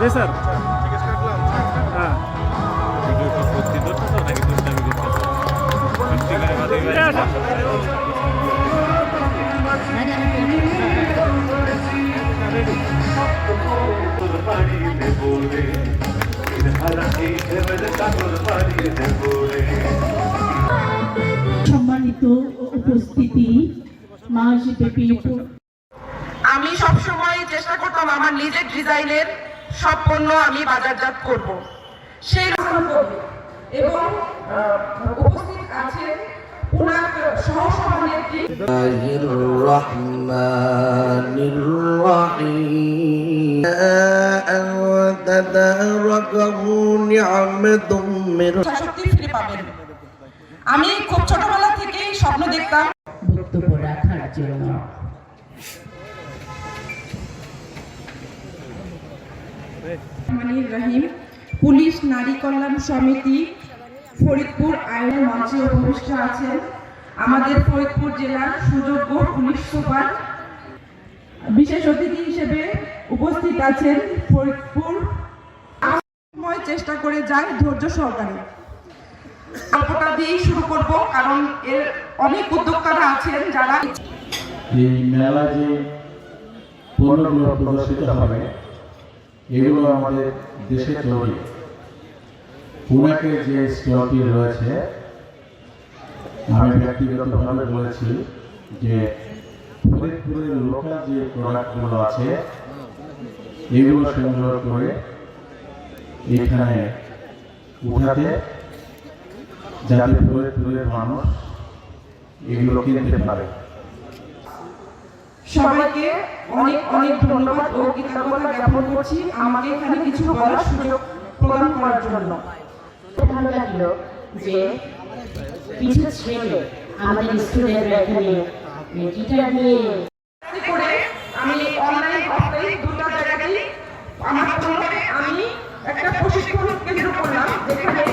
জি sir. হ্যাঁ। সম্মানিত উপস্থিতি মাসব্যাপী আমি সব সময় চেষ্টা করতাম আমার নিজের ডিজাইনের সব পণ্য আমি বাজারজাত করব সেই রকম করবে। এবং আহ, উপস্থিত আছেন ওনার সহসভানেত্রী الله الرحمن الرحيم أن تداركه نعمة من শক্তি ফিরে পাবেন আমি খুব ছোটবেলা থেকেই স্বপ্ন দেখতাম বক্তব্য রাখার জন্য রহিম, পুলিশ নারী কল্যাণ সমিতি, ফরিদপুর আইন মঞ্চে উপবিষ্ট আছেন। আমাদের ফরিদপুর জেলার সুযোগ্য পুলিশ সুপার বিশেষ অতিথি হিসেবে উপস্থিত আছেন ফরিদপুর। চেষ্টা করে যায় ধৈর্য সহকারে। গল্পটা দিয়েই শুরু করব, কারণ এর অনেক উদ্যোক্তারা আছেন যারা এই মেলা যে পণ্যগুলো প্রদর্শিত হবে এগুলো আমাদের দেশে তৈরি। পুনাকে যে স্টলটি রয়েছে, আমি ব্যক্তিগতভাবে বলেছি যে ফরিদপুরের লোকাল যে প্রোডাক্টগুলো আছে, এগুলো সংগ্রহ করে এখানে উঠাতে, যাতে ফরিদপুরের মানুষ এগুলো কিনতে পারে। সবাইকে অনেক অনেক ধন্যবাদ। ও কৃতজ্ঞতা জ্ঞাপন করছি। আমাকে এখানে কিছু বলার সুযোগ প্রদান করার জন্য। ভালো লাগল যে কিছু ছেলে আমাদের স্টুডেন্টরা এখানে গিটার নিয়ে এতে করে আমি অনলাইন অফলাইন দুটো জায়গাতেই আমার পরিবারে আমি একটা প্রশিক্ষণ কেন্দ্র করলাম যেখানে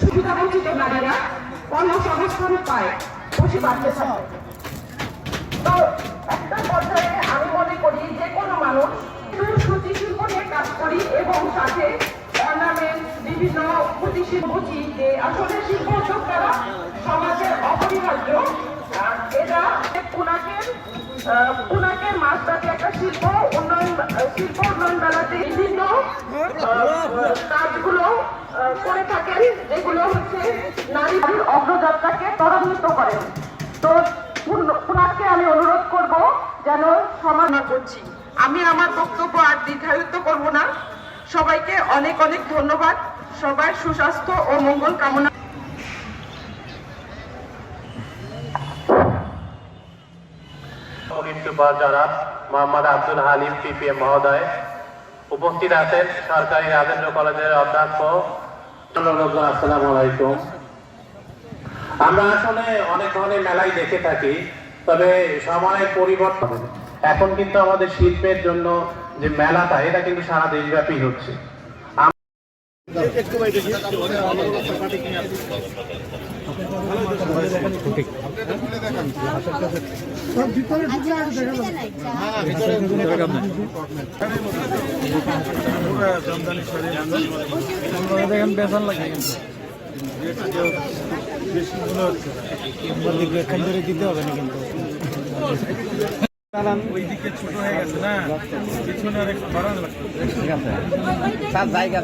সুবিধাবঞ্চিত নারীরা কর্মসংস্থান পায়। বসে বাড়তে তো একটা পর্যায়ে আমি মনে করি যে কোনো মানুষ সূচি শিল্প নিয়ে কাজ করি এবং সাথে অর্নামেন্ট বিভিন্ন কুটির বুঝি যে আসলে শিল্প উদ্যোক্তারা সমাজের অপরিহার্য। এটা পুনাকের পুনাকের মাছটাকে একটা শিল্প উন্নয়ন শিল্প উন্নয়ন বেলাতে বিভিন্ন কাজগুলো করে থাকেন। যেগুলো হচ্ছে নারীর অগ্রযাত্রাকে ত্বরান্বিত করেন। যেন সমাধান করছি। আমি আমার বক্তব্য আর দীর্ঘায়িত করব না। সবাইকে অনেক অনেক ধন্যবাদ। সবার সুস্বাস্থ্য ও মঙ্গল কামনা। জনাব মোহাম্মদ আব্দুল হালিম পিপিএম মহোদয় উপস্থিত আছেন সরকারি রাজেন্দ্র কলেজের অধ্যক্ষ। আসসালামু আলাইকুম। আমরা আসলে অনেক ধরনের মেলাই দেখে থাকি। তবে সময়ের পরিবর্তন। এখন কিন্তু আমাদের শিল্পের জন্য যে মেলাটা এটা কিন্তু সারা দেশব্যাপী হচ্ছে। দেখেন বেতন লাগে কিন্তু এখান থেকে দিতে হবে ছোট হয়ে গেছে না পিছনে আর একটু বাড়ানো ঠিক আছে স্যার জায়গা